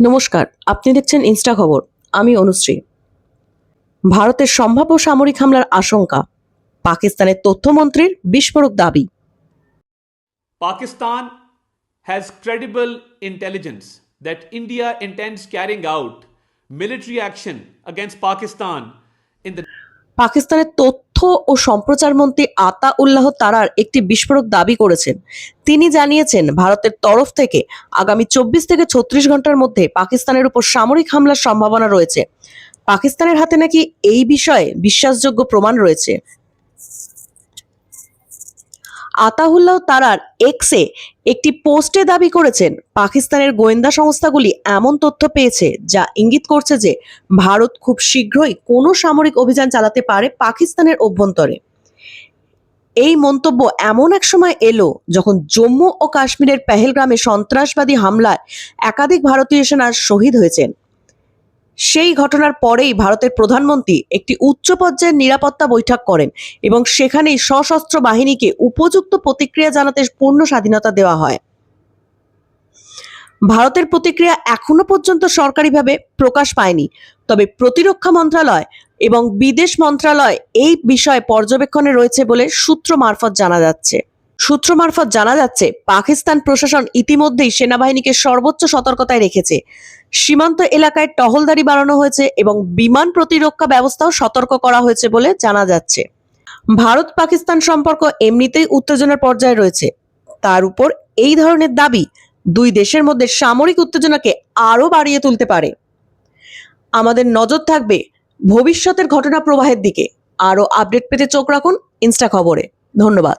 নমস্কার আপনি দেখছেন ইনস্টা খবর আমি অনুশ্রী। ভারতের সম্ভাব্য সামরিক হামলার আশঙ্কা পাকিস্তানের তথ্যমন্ত্রীর বিস্ফোরক দাবি। Pakistan has credible intelligence that India intends carrying out military action Pakistan পাকিস্তানের তথ্য ও সম্প্রচার মন্ত্রী আতা উল্লাহ তারার একটি বিস্ফোরক দাবি করেছেন। তিনি জানিয়েছেন, ভারতের তরফ থেকে আগামী চব্বিশ থেকে ছত্রিশ ঘণ্টার মধ্যে পাকিস্তানের উপর সামরিক হামলার সম্ভাবনা রয়েছে। পাকিস্তানের হাতে নাকি এই বিষয়ে বিশ্বাসযোগ্য প্রমাণ রয়েছে। আতাহুল্লাহ তারার এক্সে একটি পোস্টে দাবি করেছেন, পাকিস্তানের গোয়েন্দা সংস্থাগুলি এমন তথ্য পেয়েছে যা ইঙ্গিত করছে যে ভারত খুব শীঘ্রই কোনো সামরিক অভিযান চালাতে পারে পাকিস্তানের অভ্যন্তরে। এই মন্তব্য এমন এক সময় এলো যখন জম্মু ও কাশ্মীরের পেহেলগ্রামে সন্ত্রাসবাদী হামলায় একাধিক ভারতীয় সেনা শহীদ হয়েছেন। সেই ঘটনার পরেই ভারতের প্রধানমন্ত্রী একটি উচ্চ পর্যায়ের নিরাপত্তা বৈঠক করেন এবং সেখানেই সশস্ত্র বাহিনীকে উপযুক্ত প্রতিক্রিয়া জানাতে পূর্ণ স্বাধীনতা দেওয়া হয়। ভারতের প্রতিক্রিয়া এখনও পর্যন্ত সরকারিভাবে প্রকাশ পায়নি। তবে প্রতিরক্ষা মন্ত্রণালয় এবং বিদেশ মন্ত্রণালয় এই বিষয়ে পর্যবেক্ষণে রয়েছে বলে সূত্র মারফত জানা যাচ্ছে। সূত্র মারফত জানা যাচ্ছে, পাকিস্তান প্রশাসন ইতিমধ্যেই সেনাবাহিনীকে সর্বোচ্চ সতর্কতায় রেখেছে। সীমান্ত এলাকায় টহলদারি বাড়ানো হয়েছে এবং বিমান প্রতিরক্ষা ব্যবস্থাও সতর্ক করা হয়েছে বলে জানা যাচ্ছে। ভারত পাকিস্তান সম্পর্ক এমনিতেই উত্তেজনার পর্যায়ে রয়েছে। তার উপর এই ধরনের দাবি দুই দেশের মধ্যে সামরিক উত্তেজনাকে আরও বাড়িয়ে তুলতে পারে। আমাদের নজর থাকবে ভবিষ্যতের ঘটনা প্রবাহের দিকে। আরও আপডেট পেতে চোখ রাখুন ইনস্টা খবরে। ধন্যবাদ।